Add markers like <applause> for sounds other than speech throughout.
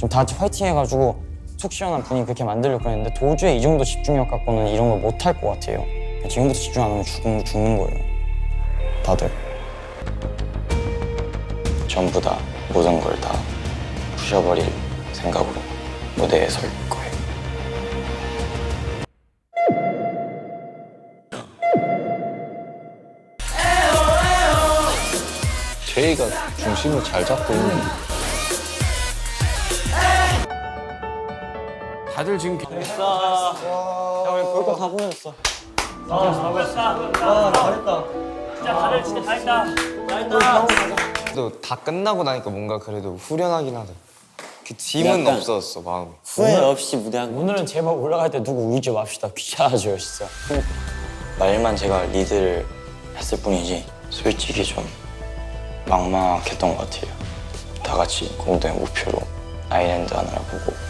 좀 다 같이 화이팅 해가지고 속 시원한 분위기 그렇게 만들려고 했는데 도저히 이 정도 집중력 갖고는 이런 걸 못 할 것 같아요. 지금부터 집중 안 하면 죽는, 죽는 거예요. 다들. 전부 다 모든 걸 다 부셔버릴 생각으로 무대에 설 거예요. 제이가 중심을 잘 잡고 다들 지금 야, 우리 볼거 다 보냈어. 그래도 다 끝나고 나니까 뭔가 그래도 후련하긴 하다. 그 짐은 약간- 없었어 마음이. 후회 없이 무대한 오늘은 제발 올라갈 때 누구 울지 맙시다. 귀찮아져요, 진짜. 말만 제가 리드를 했을 뿐이지 솔직히 좀 막막했던 것 같아요. 다 같이 공동의 목표로 아일랜드 하나를 보고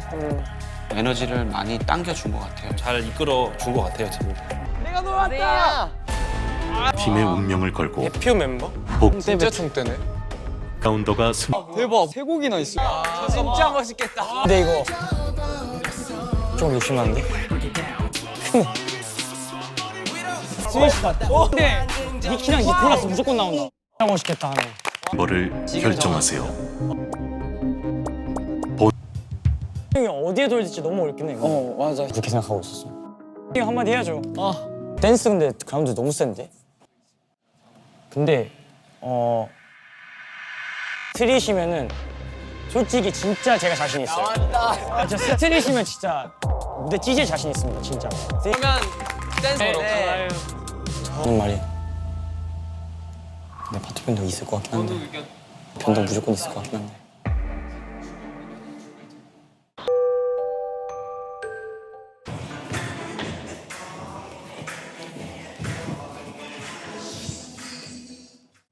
에너지를 많이 당겨준 것 같아요. 잘 이끌어 준 것 같아요 지금. 팀의 운명을 걸고 표 멤버? 복 진짜 총대네. 라운더가 승 대박 세 곡이나 있어. 진짜 멋있겠다. 근데 이거 좀 의심한데? 스위시다. 근데 니키랑 니콜라스 무조건 나온다. 진짜 멋있겠다 하네. 멤버를 결정하세요. 형이 어디에 돌릴지 너무 어렵긴 해. 어 맞아. 그렇게 생각하고 있었어. 형 한마디 해야죠. 아 댄스 근데 그라운드 너무 센데. 근데 어 스트릿이면은 솔직히 진짜 제가 자신 있어요. 아, 진짜 스트릿이면 진짜 무대 찢을 자신 있습니다 진짜. 그러면 댄스로. 하는 말이. 근데 파트 변동 있을 것 같긴 한데. 변동 무조건 있을 것 같긴 한데.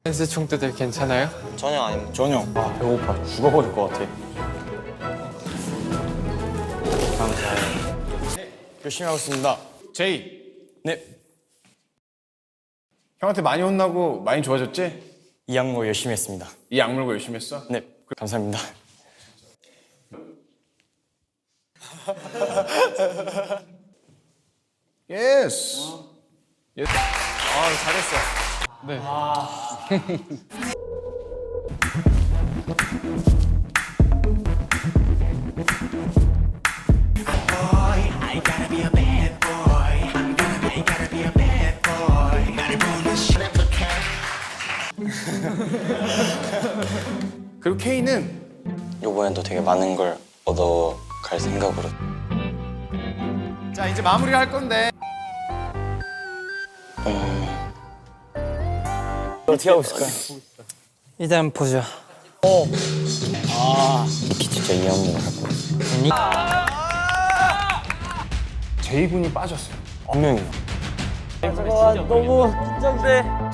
댄스 총대들 괜찮아요? 전혀 아닙니다. 전혀. 아 배고파. 죽어버릴 것 같아. 감사해요. 열심히 하고 있습니다. 제이 네. 형한테 많이 혼나고 많이 좋아졌지? 이 악물 열심히 했습니다. 이 악물고 열심히 했어? 네. 감사합니다. <laughs> 예스. <laughs> 그리고 K는 이번에도 되게 많은 걸 얻어갈 생각으로. 자 이제 마무리 할 건데 어떻게 하고 있을까요? 일단 보자. 어. 아, 키 진짜 이 악물 할 거야. 제이 군이 빠졌어요. 한 명이요. 너무 긴장돼.